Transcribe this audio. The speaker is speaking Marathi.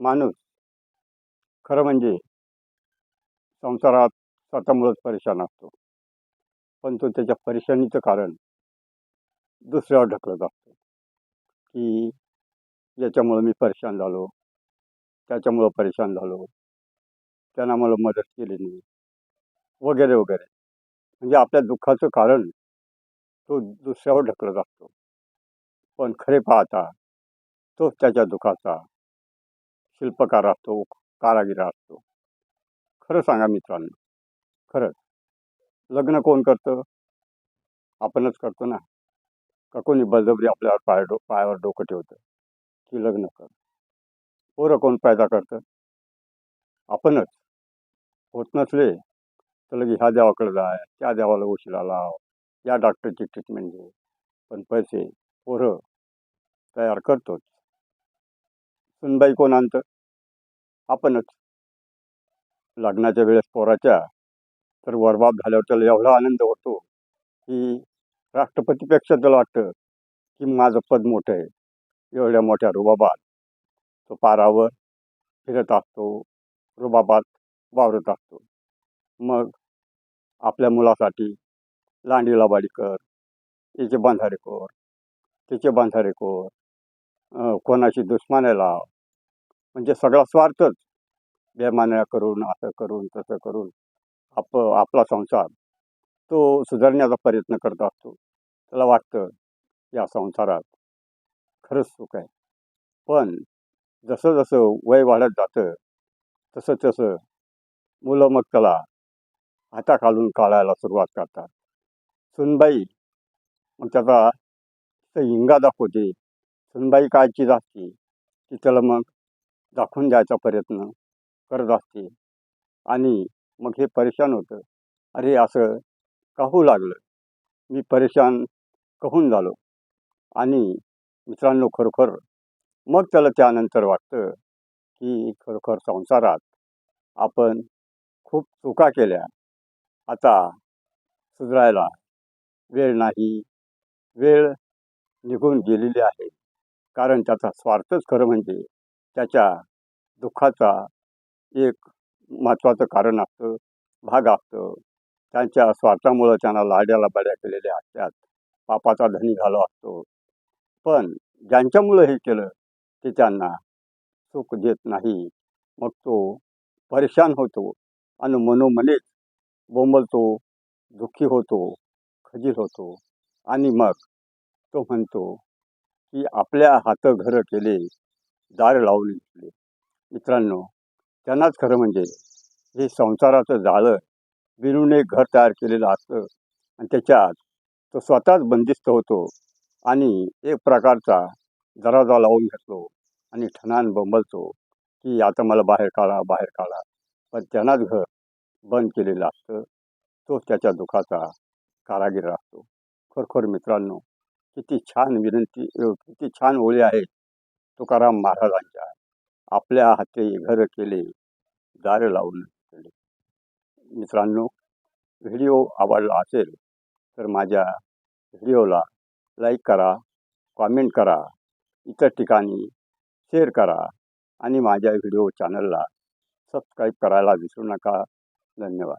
माणूस खरं म्हणजे संसारात स्वतःमुळंच परेशान असतो. पण तो त्याच्या परेशानीचं कारण दुसऱ्यावर ढकलत असतो. की याच्यामुळं मी परेशान झालो त्याच्यामुळं परेशान झालो त्यांना मला मदत केली नाही वगैरे वगैरे. म्हणजे आपल्या दुःखाचं कारण तो दुसऱ्यावर ढकलत असतो. पण खरे पाहता तोच त्याच्या दुःखाचा शिल्पकार असतो कारागीर असतो खरं सांगा मित्रांनो खरंच. लग्न कोण करतं? आपणच करतो ना. का कोणी बळजबरी आपल्यावर पाय डो पायावर डोकं ठेवतं? की लग्न कर. पोरं कोण पैदा करतं? आपणच. होत नसले तर लगेच ह्या देवाकडे जाय त्या देवाला उशिरा लाव या डॉक्टरची ट्रीटमेंट घे. पण पैसे पोरं तयार करतोच. सुनबाई कोण आणतं? आपणच. लग्नाच्या वेळेस पोराच्या तर वरबाप झाल्यावर त्याला एवढा आनंद होतो की राष्ट्रपतीपेक्षा त्याला वाटतं की माझं पद मोठं आहे. एवढ्या मोठ्या रुबाबात तो पारावर फिरत असतो. रुबाबात वावरत असतो. मग आपल्या मुलासाठी लांडीला बाडी कर याचे बांधारे कर त्याचे बांधारे कर कोणाशी दुश्मने लाव. म्हणजे सगळा स्वार्थच. बेमान्या करून असं करून तसं करून आप आपला संसार. तो सुधारण्याचा प्रयत्न करत असतो. त्याला वाटतं या संसारात खरंच सुख आहे. पण जसं जसं वय वाढत जातं तसं तसं मुलं मग त्याला हाताखालून काढायला सुरुवात करतात. सुनबाई मग त्याचा हिंगा दाखवते. सुनबाई कायची असते ती त्याला मग दाखवून द्यायचा प्रयत्न करत असते. आणि मग हे परेशान होतं. अरे असं काहू लागलं? मी परेशान कहून झालो? आणि मित्रांनो खरोखर मग त्याला त्यानंतर वाटतं की खरोखर संसारात आपण खूप चुका केल्या. आता सुधारायला वेळ नाही. वेळ निघून गेलेली आहे. कारण त्याचा स्वार्थच खरं म्हणजे त्याच्या दुःखाचा एक महत्त्वाचं कारण असतं भाग असतं. त्यांच्या स्वार्थामुळं त्यांना लाड्याला बड्या केलेल्या असतात. पापाचा धनी झालो असतो. पण ज्यांच्यामुळं हे केलं ते त्यांना सुख देत नाही. मग तो परेशान होतो आणि मनोमनेच बोंबलतो दुःखी होतो खजील होतो. आणि मग तो म्हणतो की आपल्या हात घरं केले दार लावून घेतले. मित्रांनो त्यांनाच खरं म्हणजे हे संसाराचं जाळं विणून एक घर तयार केलेलं असतं आणि त्याच्यात तो स्वतःच बंदिस्त होतो आणि एक प्रकारचा दराजा लावून घेतो आणि ठणान बंबलतो की आता मला बाहेर काढा बाहेर काढा. पण त्यांनाच घर बंद केलेलं असतं. तोच त्याच्या दुःखाचा कारागीर असतो. खरोखर मित्रांनो किती छान विनंती किती छान ओळी आहेत. तुकाराम महाराजांच्या. आपल्या हाती घर केले दार लावून केले. मित्रांनो व्हिडिओ आवडला असेल तर माझ्या व्हिडिओला लाईक करा कॉमेंट करा इतर ठिकाणी शेअर करा आणि माझ्या व्हिडिओ चॅनलला सबस्क्राईब करायला विसरू नका. धन्यवाद.